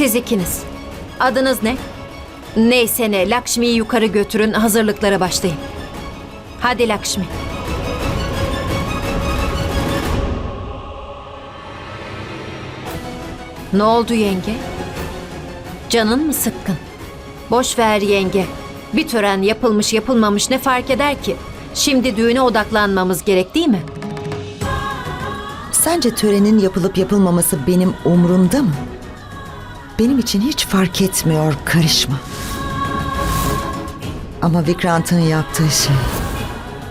Siz ikiniz. Adınız ne? Neyse ne, Lakşmi'yi yukarı götürün, hazırlıklara başlayın. Hadi Lakşmi. Ne oldu yenge? Canın mı sıkkın? Boş ver yenge. Bir tören yapılmış yapılmamış ne fark eder ki? Şimdi düğüne odaklanmamız gerek değil mi? Sence törenin yapılıp yapılmaması benim umurumda mı? Benim için hiç fark etmiyor karışma. Ama Vikrant'ın yaptığı şey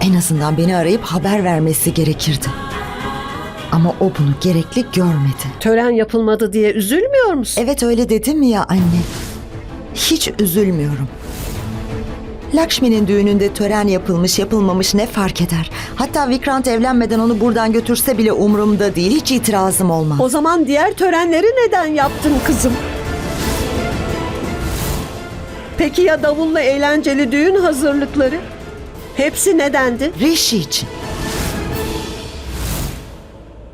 en azından beni arayıp haber vermesi gerekirdi. Ama o bunu gerekli görmedi. Tören yapılmadı diye üzülmüyor musun? Evet öyle dedim ya anne. Hiç üzülmüyorum. Lakshmi'nin düğününde tören yapılmış yapılmamış ne fark eder? Hatta Vikrant evlenmeden onu buradan götürse bile umurumda değil. Hiç itirazım olmaz. O zaman diğer törenleri neden yaptın kızım? Peki ya davulla eğlenceli düğün hazırlıkları? Hepsi nedendi? Rishi için.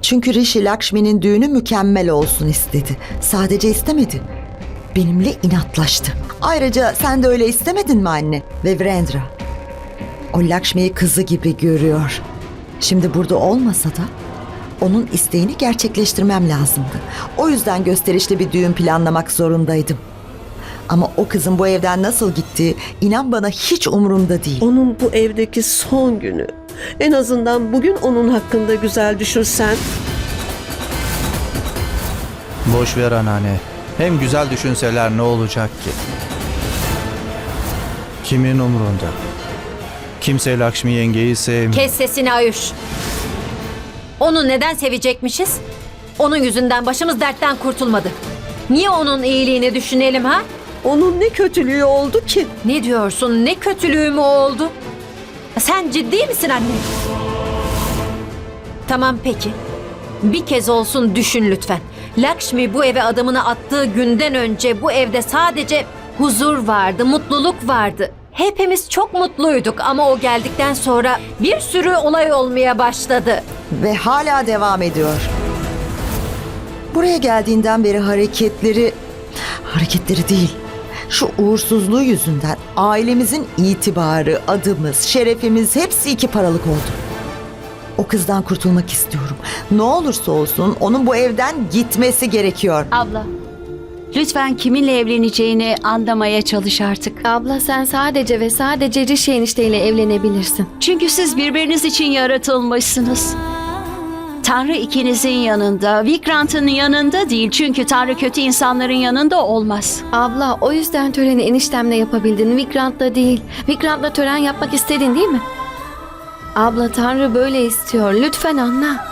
Çünkü Rishi Lakshmi'nin düğünü mükemmel olsun istedi. Sadece istemedi. Benimle inatlaştı. Ayrıca sen de öyle istemedin mi anne? Ve Vrendra. O Lakshmi'yi kızı gibi görüyor. Şimdi burada olmasa da onun isteğini gerçekleştirmem lazımdı. O yüzden gösterişli bir düğün planlamak zorundaydım. Ama o kızın bu evden nasıl gittiği inan bana hiç umurumda değil. Onun bu evdeki son günü. En azından bugün onun hakkında güzel düşünsen. Boş ver anneanne. Hem güzel düşünseler ne olacak ki? Kimin umurunda? Kimse Lakşmi yengeyi sevmiyor. Kes sesini Ayuş. Onu neden sevecekmişiz? Onun yüzünden başımız dertten kurtulmadı. Niye onun iyiliğini düşünelim ha? Onun ne kötülüğü oldu ki? Ne diyorsun? Ne kötülüğü mü oldu? Sen ciddi misin anne? Tamam peki. Bir kez olsun düşün lütfen. Lakshmi bu eve adamını attığı günden önce bu evde sadece huzur vardı, mutluluk vardı. Hepimiz çok mutluyduk ama o geldikten sonra bir sürü olay olmaya başladı. ve hala devam ediyor. Buraya geldiğinden beri hareketleri hareketleri değil. Şu uğursuzluğu yüzünden ailemizin itibarı, adımız, şerefimiz hepsi iki paralık oldu. O kızdan kurtulmak istiyorum. Ne olursa olsun onun bu evden gitmesi gerekiyor. Abla, lütfen kiminle evleneceğini anlamaya çalış artık. Abla sen sadece ve sadece Rişi enişteyle evlenebilirsin. Çünkü siz birbiriniz için yaratılmışsınız. Tanrı ikinizin yanında, Vikrant'ın yanında değil. Çünkü Tanrı kötü insanların yanında olmaz. Abla o yüzden töreni eniştemle yapabildin. Vikrant'la değil. Vikrant'la tören yapmak istedin değil mi? Abla Tanrı böyle istiyor. Lütfen anla.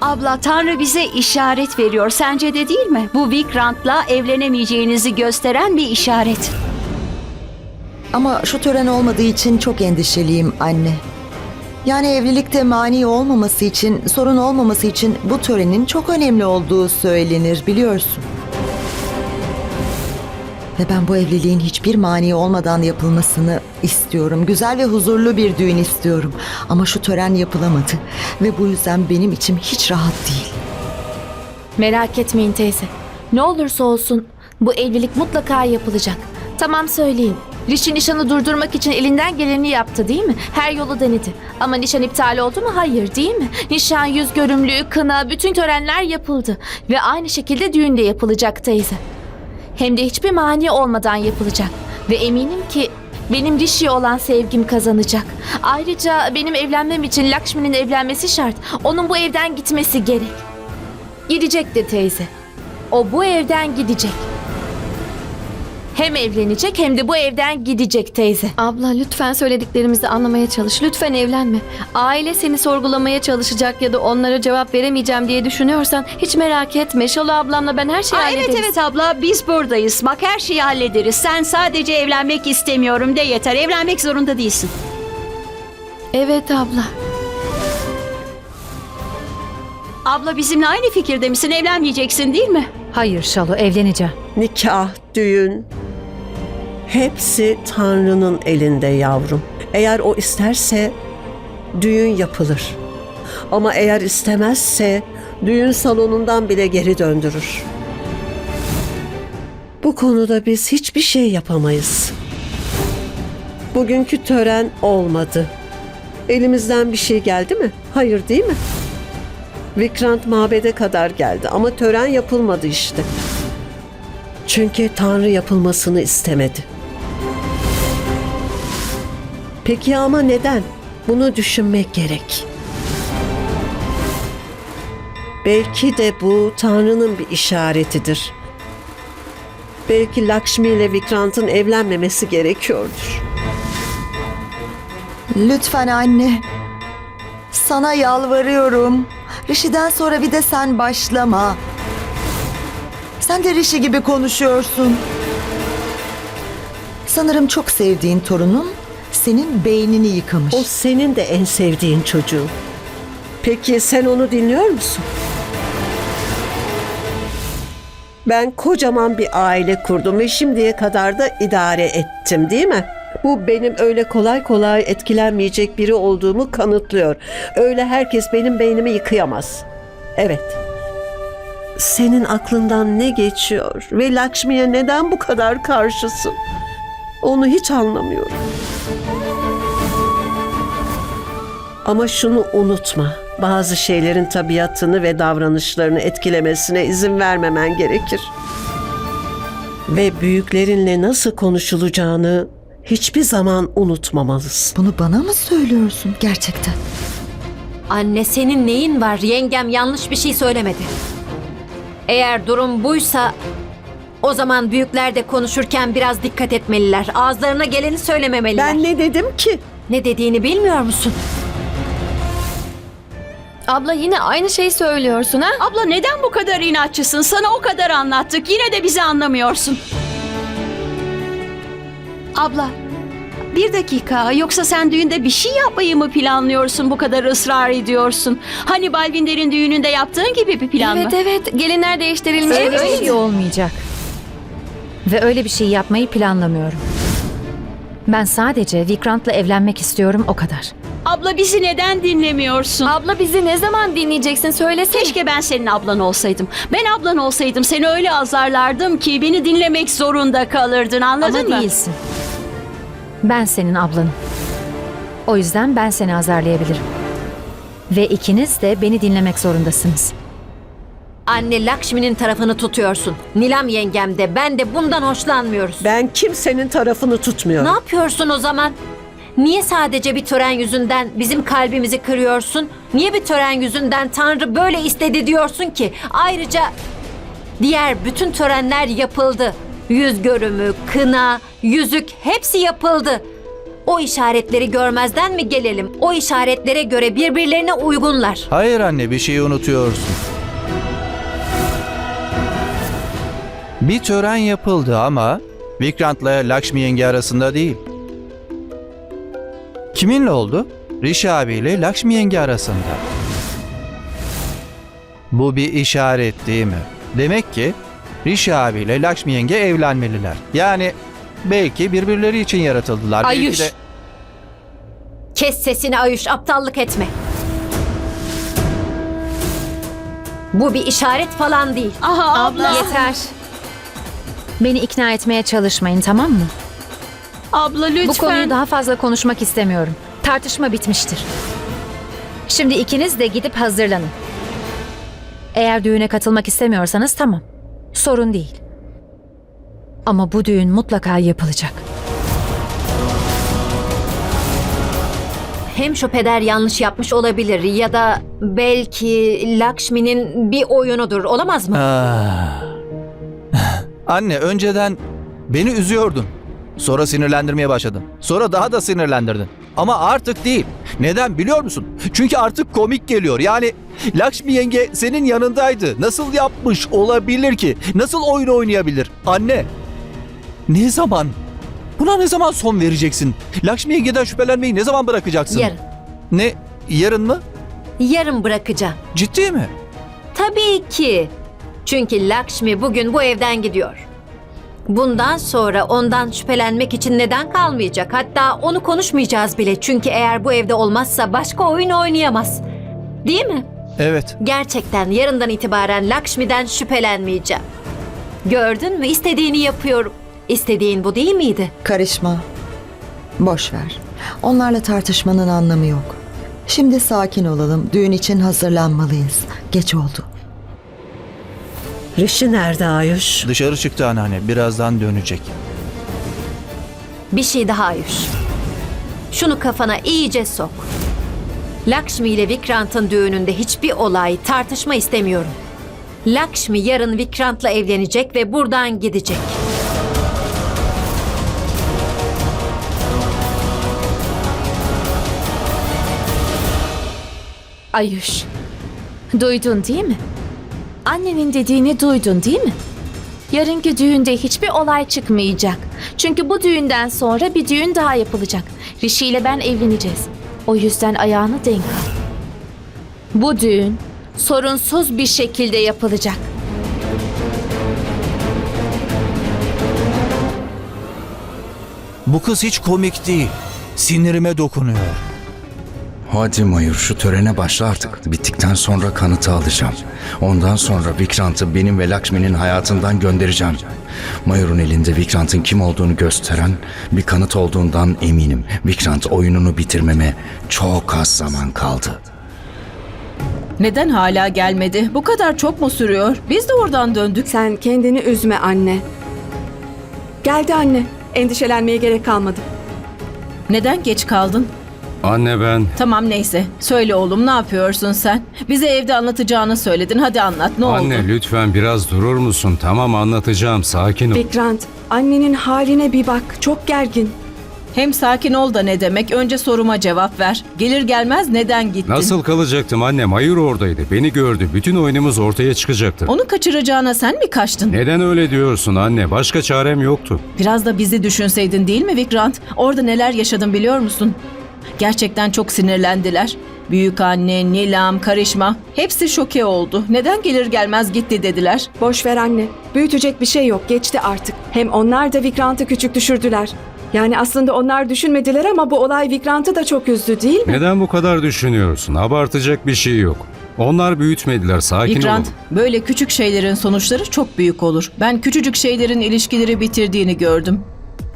Abla Tanrı bize işaret veriyor. Sence de değil mi? Bu Vikrant'la evlenemeyeceğinizi gösteren bir işaret. Ama şu tören olmadığı için çok endişeliyim anne. Yani evlilikte mani olmaması için, sorun olmaması için bu törenin çok önemli olduğu söylenir biliyorsun. Ve ben bu evliliğin hiçbir mani olmadan yapılmasını istiyorum. Güzel ve huzurlu bir düğün istiyorum. Ama şu tören yapılamadı. Ve bu yüzden benim içim hiç rahat değil. Merak etmeyin teyze. Ne olursa olsun bu evlilik mutlaka yapılacak. Tamam söyleyeyim. Rişi nişanı durdurmak için elinden geleni yaptı değil mi? Her yolu denedi. Ama nişan iptal oldu mu? Hayır değil mi? Nişan, yüz görümlüğü, kına, bütün törenler yapıldı. Ve aynı şekilde düğün de yapılacak teyze. Hem de hiçbir mani olmadan yapılacak. Ve eminim ki benim Rishi'ye olan sevgim kazanacak. Ayrıca benim evlenmem için Lakshmi'nin evlenmesi şart. Onun bu evden gitmesi gerek. Gidecekti teyze. O bu evden gidecek. Hem evlenecek hem de bu evden gidecek teyze. Abla lütfen söylediklerimizi anlamaya çalış. Lütfen evlenme. Aile seni sorgulamaya çalışacak ya da onlara cevap veremeyeceğim diye düşünüyorsan hiç merak etme. Şalı ablamla ben her şeyi Aa, evet hallederiz. evet abla biz buradayız. Bak her şeyi hallederiz. Sen sadece evlenmek istemiyorum de yeter. Evlenmek zorunda değilsin. Evet abla. Abla bizimle aynı fikirde misin? Evlenmeyeceksin değil mi? Hayır Şalu evleneceğim. Nikah, düğün. Hepsi Tanrı'nın elinde yavrum. Eğer o isterse düğün yapılır. Ama eğer istemezse düğün salonundan bile geri döndürür. Bu konuda biz hiçbir şey yapamayız. Bugünkü tören olmadı. Elimizden bir şey geldi mi? Hayır değil mi? Vikrant mabede kadar geldi ama tören yapılmadı işte. Çünkü Tanrı yapılmasını istemedi. Peki ama neden? Bunu düşünmek gerek. Belki de bu Tanrı'nın bir işaretidir. Belki Lakshmi ile Vikrant'ın evlenmemesi gerekiyordur. Lütfen anne. Sana yalvarıyorum. Rishi'den sonra bir de sen başlama. Sen de Rishi gibi konuşuyorsun. Sanırım çok sevdiğin torunun senin beynini yıkamış. O senin de en sevdiğin çocuğun. Peki sen onu dinliyor musun? Ben kocaman bir aile kurdum ve şimdiye kadar da idare ettim değil mi? Bu benim öyle kolay kolay etkilenmeyecek biri olduğumu kanıtlıyor. Öyle herkes benim beynimi yıkayamaz. Evet. Senin aklından ne geçiyor ve Lakshmi'ye neden bu kadar karşısın? Onu hiç anlamıyorum. Ama şunu unutma. Bazı şeylerin tabiatını ve davranışlarını etkilemesine izin vermemen gerekir. Ve büyüklerinle nasıl konuşulacağını hiçbir zaman unutmamalısın. Bunu bana mı söylüyorsun gerçekten? Anne senin neyin var? Yengem yanlış bir şey söylemedi. Eğer durum buysa o zaman büyükler de konuşurken biraz dikkat etmeliler. Ağızlarına geleni söylememeliler. Ben ne dedim ki? Ne dediğini bilmiyor musun? Abla yine aynı şeyi söylüyorsun ha? Abla neden bu kadar inatçısın? Sana o kadar anlattık. Yine de bizi anlamıyorsun. Abla, bir dakika. Yoksa sen düğünde bir şey yapmayı mı planlıyorsun? Bu kadar ısrar ediyorsun. Hani Balvinder'in düğününde yaptığın gibi bir plan evet mı? evet gelinler değiştirilmiş. Öyle bir şey olmayacak. Ve öyle bir şey yapmayı planlamıyorum. Ben sadece Vikrant'la evlenmek istiyorum o kadar. Abla bizi neden dinlemiyorsun? Abla bizi ne zaman dinleyeceksin söylesene. Keşke ben senin ablan olsaydım. Ben ablan olsaydım seni öyle azarlardım ki beni dinlemek zorunda kalırdın anladın Ama mı? değilsin. Ben senin ablanım. O yüzden ben seni azarlayabilirim. Ve ikiniz de beni dinlemek zorundasınız. Anne Lakshmi'nin tarafını tutuyorsun. Nilam yengem de ben de bundan hoşlanmıyoruz. Ben kimsenin tarafını tutmuyorum. Ne yapıyorsun o zaman? Niye sadece bir tören yüzünden bizim kalbimizi kırıyorsun? Niye bir tören yüzünden Tanrı böyle istedi diyorsun ki? Ayrıca diğer bütün törenler yapıldı. Yüz görümü, kına, yüzük hepsi yapıldı. O işaretleri görmezden mi gelelim? O işaretlere göre birbirlerine uygunlar. Hayır anne bir şeyi unutuyorsun. Bir tören yapıldı ama Vikrant'la Lakshmi yenge arasında değil. Kiminle oldu? Rishi abiyle Lakshmi yenge arasında. Bu bir işaret değil mi? Demek ki Rishi abiyle Lakshmi yenge evlenmeliler. Yani belki birbirleri için yaratıldılar. Ayuş. Belki de... Kes sesini Ayuş, aptallık etme. Bu bir işaret falan değil. Aha abla. Yeter. Beni ikna etmeye çalışmayın tamam mı? Abla lütfen. Bu konuyu daha fazla konuşmak istemiyorum. Tartışma bitmiştir. Şimdi ikiniz de gidip hazırlanın. Eğer düğüne katılmak istemiyorsanız tamam. Sorun değil. Ama bu düğün mutlaka yapılacak. Hem şu peder yanlış yapmış olabilir ya da belki Lakshmi'nin bir oyunudur. Olamaz mı? Ah. Anne önceden beni üzüyordun. Sonra sinirlendirmeye başladın. Sonra daha da sinirlendirdin. Ama artık değil. Neden biliyor musun? Çünkü artık komik geliyor. Yani Lakshmi yenge senin yanındaydı. Nasıl yapmış olabilir ki? Nasıl oyun oynayabilir? Anne. Ne zaman? Buna ne zaman son vereceksin? Lakshmi yengeden şüphelenmeyi ne zaman bırakacaksın? Yarın. Ne? Yarın mı? Yarın bırakacağım. Ciddi mi? Tabii ki. Çünkü Lakshmi bugün bu evden gidiyor. Bundan sonra ondan şüphelenmek için neden kalmayacak? Hatta onu konuşmayacağız bile. Çünkü eğer bu evde olmazsa başka oyun oynayamaz. Değil mi? Evet. Gerçekten yarından itibaren Lakshmi'den şüphelenmeyeceğim. Gördün mü? İstediğini yapıyorum. İstediğin bu değil miydi? Karışma. Boş ver. Onlarla tartışmanın anlamı yok. Şimdi sakin olalım. Düğün için hazırlanmalıyız. Geç oldu. Rishi nerede Ayuş? Dışarı çıktı anneanne. Birazdan dönecek. Bir şey daha Ayuş. Şunu kafana iyice sok. Lakshmi ile Vikrant'ın düğününde hiçbir olay, tartışma istemiyorum. Lakshmi yarın Vikrant'la evlenecek ve buradan gidecek. Ayuş. Duydun değil mi? Annenin dediğini duydun değil mi? Yarınki düğünde hiçbir olay çıkmayacak. Çünkü bu düğünden sonra bir düğün daha yapılacak. Rishi ile ben evleneceğiz. O yüzden ayağını denk al. Bu düğün sorunsuz bir şekilde yapılacak. Bu kız hiç komik değil. Sinirime dokunuyor. Hadi Mayur şu törene başla artık. Bittikten sonra kanıtı alacağım. Ondan sonra Vikrant'ı benim ve Lakshmi'nin hayatından göndereceğim. Mayur'un elinde Vikrant'ın kim olduğunu gösteren bir kanıt olduğundan eminim. Vikrant oyununu bitirmeme çok az zaman kaldı. Neden hala gelmedi? Bu kadar çok mu sürüyor? Biz de oradan döndük. Sen kendini üzme anne. Geldi anne. Endişelenmeye gerek kalmadı. Neden geç kaldın? Anne ben Tamam neyse. Söyle oğlum ne yapıyorsun sen? Bize evde anlatacağını söyledin. Hadi anlat ne Anne oldu? lütfen biraz durur musun? Tamam anlatacağım sakin ol. Vikrant, annenin haline bir bak. Çok gergin. Hem sakin ol da ne demek? Önce soruma cevap ver. Gelir gelmez neden gittin? Nasıl kalacaktım anne? Mayur oradaydı. Beni gördü. Bütün oyunumuz ortaya çıkacaktı. Onu kaçıracağına sen mi kaçtın? Neden öyle diyorsun anne? Başka çarem yoktu. Biraz da bizi düşünseydin değil mi Vikrant? Orada neler yaşadın biliyor musun? Gerçekten çok sinirlendiler. Büyük anne, Nilam, Karışma hepsi şoke oldu. Neden gelir gelmez gitti dediler. Boş ver anne. Büyütecek bir şey yok. Geçti artık. Hem onlar da Vikrant'ı küçük düşürdüler. Yani aslında onlar düşünmediler ama bu olay Vikrant'ı da çok üzdü değil mi? Neden bu kadar düşünüyorsun? Abartacak bir şey yok. Onlar büyütmediler. Sakin Vikrant, olun. böyle küçük şeylerin sonuçları çok büyük olur. Ben küçücük şeylerin ilişkileri bitirdiğini gördüm.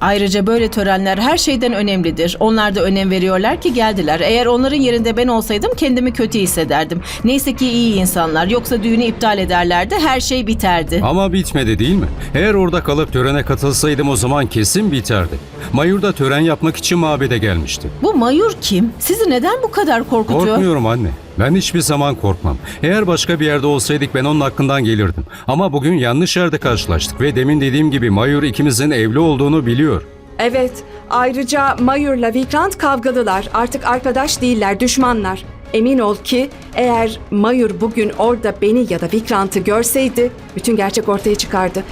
Ayrıca böyle törenler her şeyden önemlidir. Onlar da önem veriyorlar ki geldiler. Eğer onların yerinde ben olsaydım kendimi kötü hissederdim. Neyse ki iyi insanlar. Yoksa düğünü iptal ederlerdi, her şey biterdi. Ama bitmedi değil mi? Eğer orada kalıp törene katılsaydım o zaman kesin biterdi. Mayur da tören yapmak için mabede gelmişti. Bu Mayur kim? Sizi neden bu kadar korkutuyor? Korkmuyorum anne. Ben hiçbir zaman korkmam. Eğer başka bir yerde olsaydık ben onun hakkından gelirdim. Ama bugün yanlış yerde karşılaştık ve demin dediğim gibi Mayur ikimizin evli olduğunu biliyor. Evet. Ayrıca Mayur'la Vikrant kavgalılar. Artık arkadaş değiller, düşmanlar. Emin ol ki eğer Mayur bugün orada beni ya da Vikrant'ı görseydi bütün gerçek ortaya çıkardı.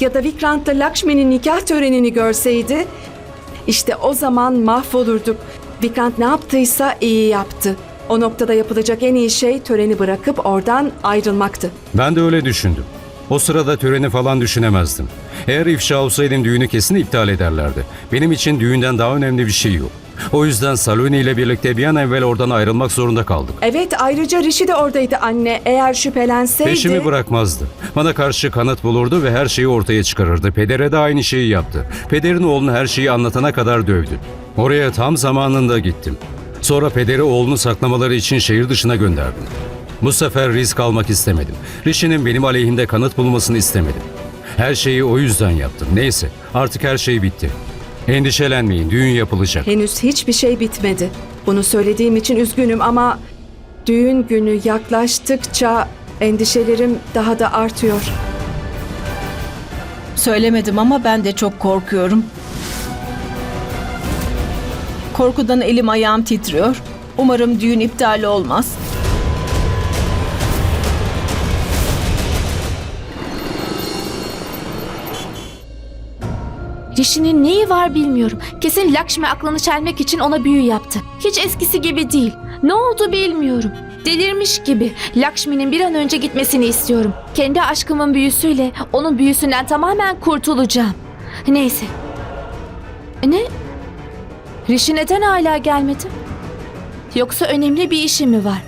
Ya da Vikrant'la Lakshmi'nin nikah törenini görseydi işte o zaman mahvolurduk. Vikrant ne yaptıysa iyi yaptı. O noktada yapılacak en iyi şey töreni bırakıp oradan ayrılmaktı. Ben de öyle düşündüm. O sırada töreni falan düşünemezdim. Eğer ifşa olsaydım düğünü kesin iptal ederlerdi. Benim için düğünden daha önemli bir şey yok. O yüzden Saloni ile birlikte bir an evvel oradan ayrılmak zorunda kaldık. Evet ayrıca Rishi de oradaydı anne. Eğer şüphelenseydi... Peşimi bırakmazdı. Bana karşı kanıt bulurdu ve her şeyi ortaya çıkarırdı. Pedere de aynı şeyi yaptı. Pederin oğlunu her şeyi anlatana kadar dövdü. Oraya tam zamanında gittim. Sonra pederi oğlunu saklamaları için şehir dışına gönderdim. Bu sefer risk almak istemedim. Rishi'nin benim aleyhimde kanıt bulmasını istemedim. Her şeyi o yüzden yaptım. Neyse artık her şey bitti. Endişelenmeyin düğün yapılacak. Henüz hiçbir şey bitmedi. Bunu söylediğim için üzgünüm ama düğün günü yaklaştıkça endişelerim daha da artıyor. Söylemedim ama ben de çok korkuyorum. Korkudan elim ayağım titriyor. Umarım düğün iptal olmaz. Rishi'nin neyi var bilmiyorum. Kesin Lakshmi aklını çelmek için ona büyü yaptı. Hiç eskisi gibi değil. Ne oldu bilmiyorum. Delirmiş gibi. Lakshmi'nin bir an önce gitmesini istiyorum. Kendi aşkımın büyüsüyle onun büyüsünden tamamen kurtulacağım. Neyse. Ne? Rişi neden hala gelmedi? Yoksa önemli bir işi mi var?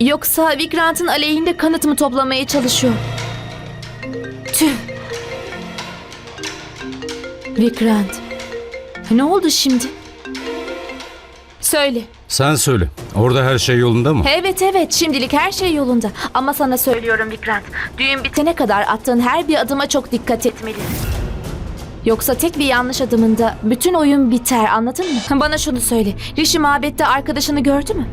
Yoksa Vikrant'ın aleyhinde kanıt mı toplamaya çalışıyor? Tüh! Vikrant, ne oldu şimdi? Söyle. Sen söyle. Orada her şey yolunda mı? Evet evet şimdilik her şey yolunda. Ama sana söylüyorum Vikrant. Düğün bitene kadar attığın her bir adıma çok dikkat etmelisin. Yoksa tek bir yanlış adımında bütün oyun biter anladın mı? Bana şunu söyle. Rishi mabette arkadaşını gördü mü?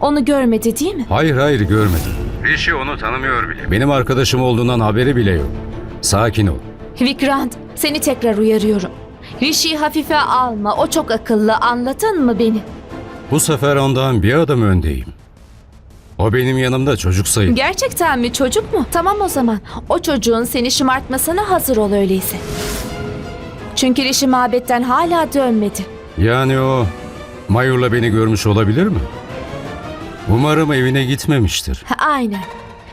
Onu görmedi değil mi? Hayır hayır görmedim. Rishi onu tanımıyor bile. Benim arkadaşım olduğundan haberi bile yok. Sakin ol. Vikrant seni tekrar uyarıyorum. Rishi'yi hafife alma. O çok akıllı anladın mı beni? Bu sefer ondan bir adım öndeyim. O benim yanımda çocuk sayılır. Gerçekten mi çocuk mu? Tamam o zaman. O çocuğun seni şımartmasına hazır ol öyleyse. Çünkü Rishi mabetten hala dönmedi. Yani o Mayur'la beni görmüş olabilir mi? Umarım evine gitmemiştir. Ha, aynen.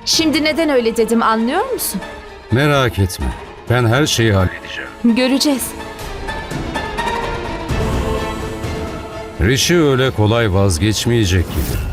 Şimdi neden öyle dedim anlıyor musun? Merak etme. Ben her şeyi halledeceğim. Göreceğiz. Rishi öyle kolay vazgeçmeyecek gibi.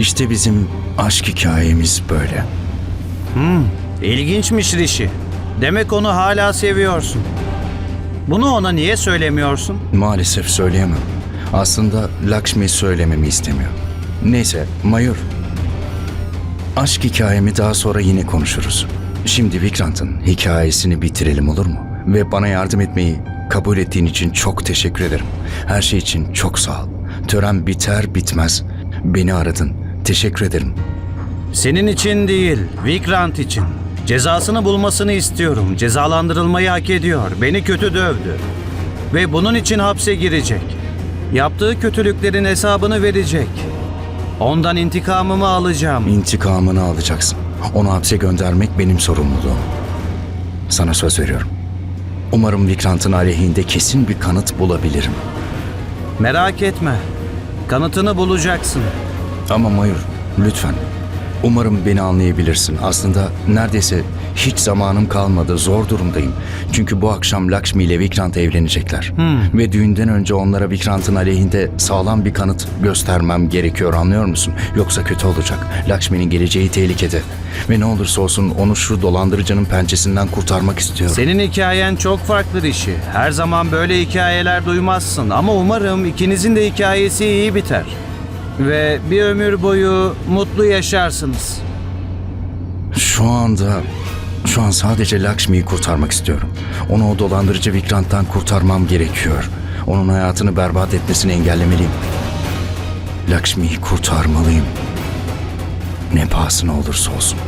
İşte bizim aşk hikayemiz böyle. İlginçmiş Rişi. Demek onu hala seviyorsun. Bunu ona niye söylemiyorsun? Maalesef söyleyemem. Aslında Lakshmi söylememi istemiyor. Neyse, Mayur. Aşk hikayemi daha sonra yine konuşuruz. Şimdi Vikrant'ın hikayesini bitirelim olur mu? Ve bana yardım etmeyi kabul ettiğin için çok teşekkür ederim. Her şey için çok sağ ol. Tören biter bitmez beni aradın. Teşekkür ederim. Senin için değil, Vikrant için. Cezasını bulmasını istiyorum. Cezalandırılmayı hak ediyor. Beni kötü dövdü. Ve bunun için hapse girecek. Yaptığı kötülüklerin hesabını verecek. Ondan intikamımı alacağım. İntikamını alacaksın. Onu hapse göndermek benim sorumluluğum. Sana söz veriyorum. Umarım Vikrant'ın aleyhinde kesin bir kanıt bulabilirim. Merak etme. Kanıtını bulacaksın. Ama Mayur, lütfen. Umarım beni anlayabilirsin. Aslında neredeyse hiç zamanım kalmadı. Zor durumdayım. Çünkü bu akşam Lakshmi ile Vikrant evlenecekler. Ve düğünden önce onlara Vikrant'ın aleyhinde sağlam bir kanıt göstermem gerekiyor anlıyor musun? Yoksa kötü olacak. Lakshmi'nin geleceği tehlikede. Ve ne olursa olsun onu şu dolandırıcının pençesinden kurtarmak istiyorum. Senin hikayen çok farklı Rişi. Her zaman böyle hikayeler duymazsın ama umarım ikinizin de hikayesi iyi biter. Ve bir ömür boyu mutlu yaşarsınız. Şu anda şu an sadece Lakshmi'yi kurtarmak istiyorum. Onu o dolandırıcı Vikrant'tan kurtarmam gerekiyor. Onun hayatını berbat etmesini engellemeliyim. Lakshmi'yi kurtarmalıyım. Ne pahasına olursa olsun.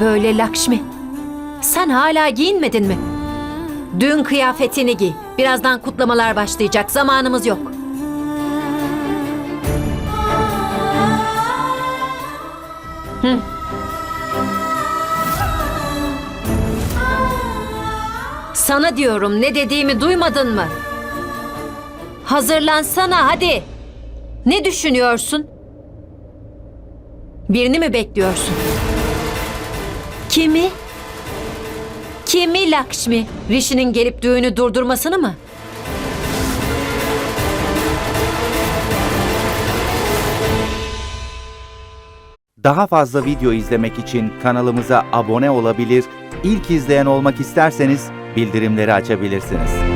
Ne böyle Lakşmi? Sen hala giyinmedin mi? Düğün kıyafetini giy. Birazdan kutlamalar başlayacak. Zamanımız yok. Hı. Sana diyorum ne dediğimi duymadın mı? Hazırlansana hadi. Ne düşünüyorsun? Birini mi bekliyorsun? Kimi? Kimi Lakshmi? Rishi'nin gelip düğünü durdurmasını mı? Daha fazla video izlemek için kanalımıza abone olabilir, ilk izleyen olmak isterseniz bildirimleri açabilirsiniz.